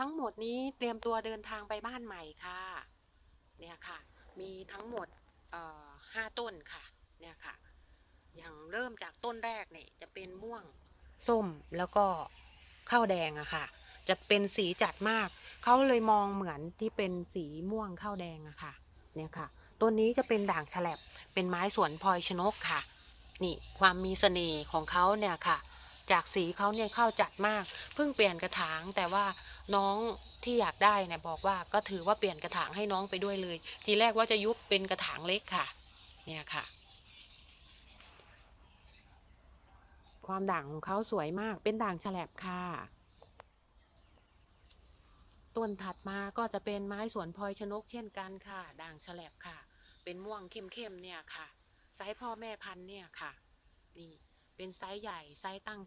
ทั้งหมดนี้เตรียมตัวเดินทางไปบ้านใหม่ค่ะ เนี่ยค่ะ มีทั้งหมดเอ่อห้าต้นค่ะ เนี่ยค่ะ อย่างเริ่มจากต้นแรกเนี่ยจะเป็นม่วงส้มแล้วก็ข้าวแดงอะค่ะ จะเป็นสีจัดมาก เขาเลยมองเหมือนที่เป็นสีม่วงข้าวแดงอะค่ะ เนี่ยค่ะ ต้นนี้จะเป็นด่างฉลับ เป็นไม้สวนพลอยชนกค่ะ นี่ความมีเสน่ห์ของเขาเนี่ยค่ะ จากสีเขาเนี่ยเข้าจัดมาก เพิ่งเปลี่ยนกระถาง แต่ว่าน้องที่อยากได้เนี่ยบอกว่าก็ถือว่าเปลี่ยนกระถางให้น้องไปด้วยเลย ทีแรกว่าจะยุบเป็นกระถางเล็กค่ะ เนี่ยค่ะ ความด่างของเขาสวยมาก เป็นด่างฉลับค่ะ ต้นถัดมาก็จะเป็นไม้สวนพลอยชนกเช่นกันค่ะ ด่างฉลับค่ะ เป็นม่วงเข้มๆเนี่ยค่ะไซส์พ่อแม่พันธุ์เนี่ยค่ะ นี่เป็นไซส์ใหญ่ไซส์ตั้ง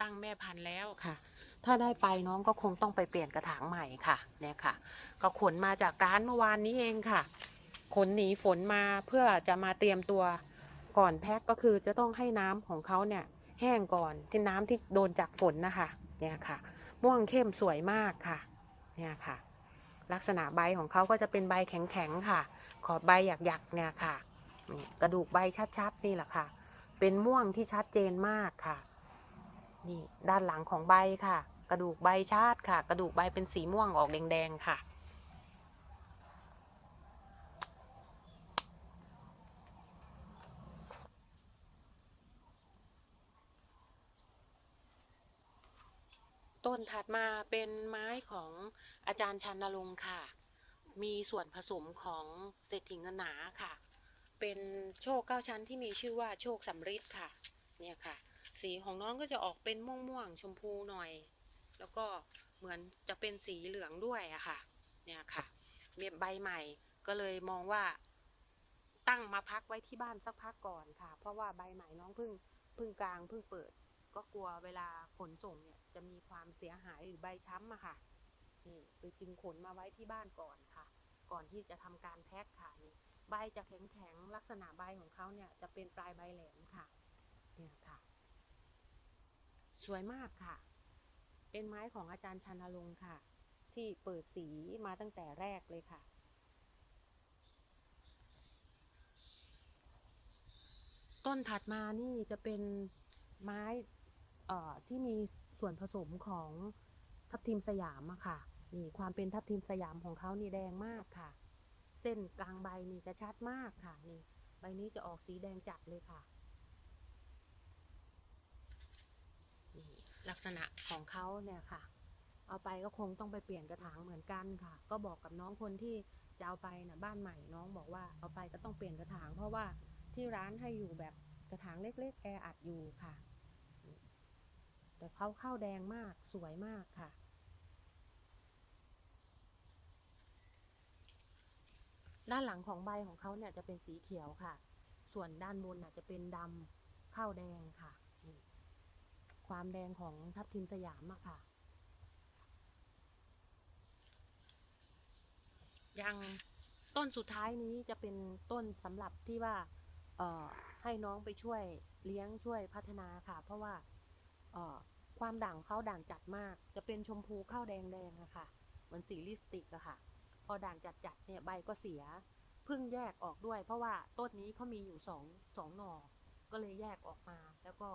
ตั้งแม่พันธุ์แล้วค่ะ ถ้าได้ไปน้องก็คงต้องไปเปลี่ยนกระถางใหม่ค่ะเนี่ยค่ะ ก็ขนมาจากร้านเมื่อวานนี้เองค่ะ ขนหนีฝนมาเพื่อจะมาเตรียมตัวก่อนแพ็คก็คือจะต้องให้น้ำของเขาเนี่ยแห้งก่อนที่น้ำที่โดนจากฝนนะคะเนี่ยค่ะ ม่วงเข้มสวยมากค่ะเนี่ยค่ะ ลักษณะใบของเขาก็จะเป็นใบแข็งๆค่ะ ขอบใบหยักๆเนี่ยค่ะกระดูกใบชัดๆนี่แหละค่ะ เป็นม่วงที่ชัดเจนมากค่ะ นี่ด้านหลังของใบค่ะ กระดูกใบชัดค่ะ กระดูกใบเป็นสีม่วงออกแดงๆค่ะ ต้นถัดมาเป็นไม้ของอาจารย์ชันนรงค์ค่ะ มีส่วนผสมของเศรษฐีเงินหนาค่ะ เป็นโชคเก้าชั้นที่มีชื่อว่าโชคสำริดค่ะ เนี่ยค่ะ สีของน้องก็จะออกเป็นม่วงม่วงๆชมพูหน่อย แล้วก็เหมือนจะเป็นสีเหลืองด้วยอะค่ะ เนี่ยค่ะมีใบใหม่ก็เลยมองว่าตั้งมาพักไว้ที่บ้านสักพักก่อนค่ะ เพราะว่าใบใหม่น้องเพิ่งเพิ่งกลางเพิ่งเปิด ก็กลัวเวลาขนส่งเนี่ย จะมีความเสียหายหรือใบช้ำอะค่ะนี่คือจึงขนมาไว้ที่บ้านก่อนค่ะ ก่อนที่จะทำการแพ็คค่ะนี่ใบจะแข็งๆลักษณะใบของเขาเนี่ยจะเป็นปลายใบแหลมค่ะ เนี่ยค่ะ สวยมากค่ะ เป็นไม้ของอาจารย์ชันนรงค์ค่ะ ที่เปิดสีมาตั้งแต่แรกเลยค่ะ ต้นถัดมานี่จะเป็นไม้เอ่อที่มีส่วนผสมของทับทิมสยามอะค่ะ นี่ความเป็นทับทิมสยามของเขานี่แดงมากค่ะ เส้นกลางใบนี่จะชัดมากค่ะ นี่ ใบนี้จะออกสีแดงจัดเลยค่ะ ลักษณะของเขาเนี่ยค่ะ เอาไปก็คงต้องไปเปลี่ยนกระถางเหมือนกันค่ะ ก็บอกกับน้องคนที่จะเอาไปนะบ้านใหม่น้องบอกว่าเอาไปก็ต้องเปลี่ยนกระถาง เพราะว่าที่ร้านให้อยู่แบบกระถางเล็กๆแออัดอยู่ค่ะ แต่เขาเข้าแดงมากสวยมากค่ะด้านหลังของใบของเขาเนี่ยจะเป็นสีเขียวค่ะ ส่วนด้านบนน่ะจะเป็นดำเข้าแดงค่ะ ความแดงของทับทิมสยามอะค่ะ ยังต้นสุดท้ายนี้จะเป็นต้นสำหรับที่ว่า เอ่อ ให้น้องไปช่วยเลี้ยงช่วยพัฒนาค่ะ เพราะว่า เอ่อ ความด่างเขาด่างจัดมาก จะเป็นชมพูข้าวแดงแดงอะค่ะเหมือนสีลิปสติกอะค่ะ พอด่างจัดจัดเนี่ยใบก็เสียเพิ่งแยกออกด้วย เพราะว่าต้นนี้เขามีอยู่สองสองหน่อก็เลยแยกออกมาแล้วก็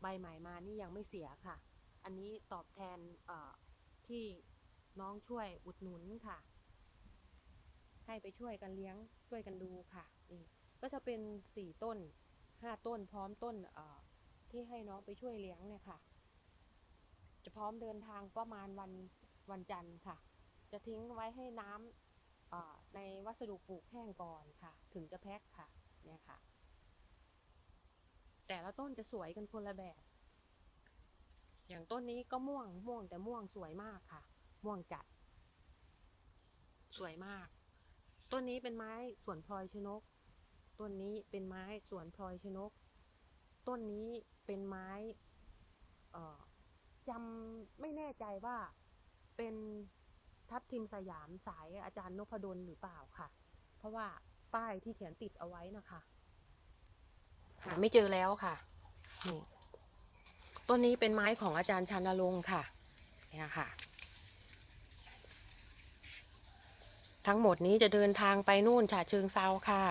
ใบใหม่มานี่ยังไม่เสียค่ะ อันนี้ตอบแทนที่น้องช่วยอุดหนุนค่ะ ให้ไปช่วยกันเลี้ยงช่วยกันดูค่ะนี่ก็จะเป็นสี่ต้นห้าต้นพร้อมต้นที่ให้น้องไปช่วยเลี้ยงเนี่ยค่ะ จะพร้อมเดินทางประมาณวันวันจันทร์ค่ะ จะทิ้งไว้ให้น้ำในวัสดุปลูกแห้งก่อนค่ะ ถึงจะแพ็คค่ะ เนี่ยค่ะ แต่ละต้นจะสวยกันคนละแบบ อย่างต้นนี้ก็ม่วงม่วงแต่ม่วงสวยมากค่ะ ม่วงจัด สวยมาก ต้นนี้เป็นไม้สวนพลอยชนก ต้นนี้เป็นไม้สวนพลอยชนก ต้นนี้เป็นไม้ เอ่อจำไม่แน่ใจว่าเป็นทับทิมสยามสายอาจารย์นพดลหรือเปล่าค่ะ เพราะว่าป้ายที่เขียนติดเอาไว้นะคะ หาไม่เจอแล้วค่ะนี่ต้นนี้เป็นไม้ของอาจารย์ชันลงค่ะเนี่ยค่ะ ทั้งหมดนี้จะเดินทางไปนู่นฉะเชิงเซาค่ะ